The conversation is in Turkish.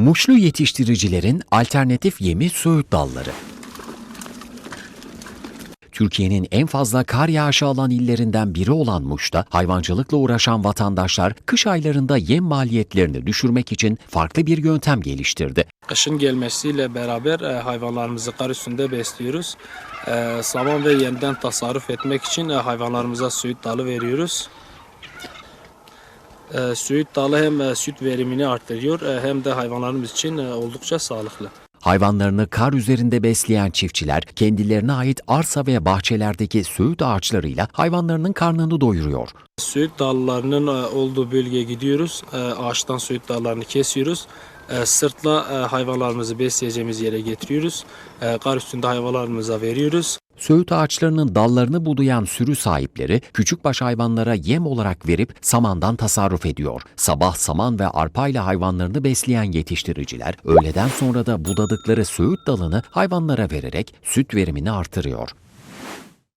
Muşlu yetiştiricilerin alternatif yemi söğüt dalları. Türkiye'nin en fazla kar yağışı alan illerinden biri olan Muş'ta hayvancılıkla uğraşan vatandaşlar kış aylarında yem maliyetlerini düşürmek için farklı bir yöntem geliştirdi. Kışın gelmesiyle beraber e, hayvanlarımızı kar üstünde besliyoruz. E, saman ve yemden tasarruf etmek için e, hayvanlarımıza süt dalı veriyoruz. E, süt dalı hem e, süt verimini artırıyor e, hem de hayvanlarımız için e, oldukça sağlıklı. Hayvanlarını kar üzerinde besleyen çiftçiler kendilerine ait arsa ve bahçelerdeki söğüt ağaçlarıyla hayvanlarının karnını doyuruyor. Süt dallarının olduğu bölgeye gidiyoruz. Ağaçtan süt dallarını kesiyoruz. Sırtla hayvanlarımızı besleyeceğimiz yere getiriyoruz. Kar üstünde hayvanlarımıza veriyoruz. Söğüt ağaçlarının dallarını budayan sürü sahipleri küçükbaş hayvanlara yem olarak verip samandan tasarruf ediyor. Sabah saman ve arpayla hayvanlarını besleyen yetiştiriciler öğleden sonra da budadıkları söğüt dalını hayvanlara vererek süt verimini artırıyor.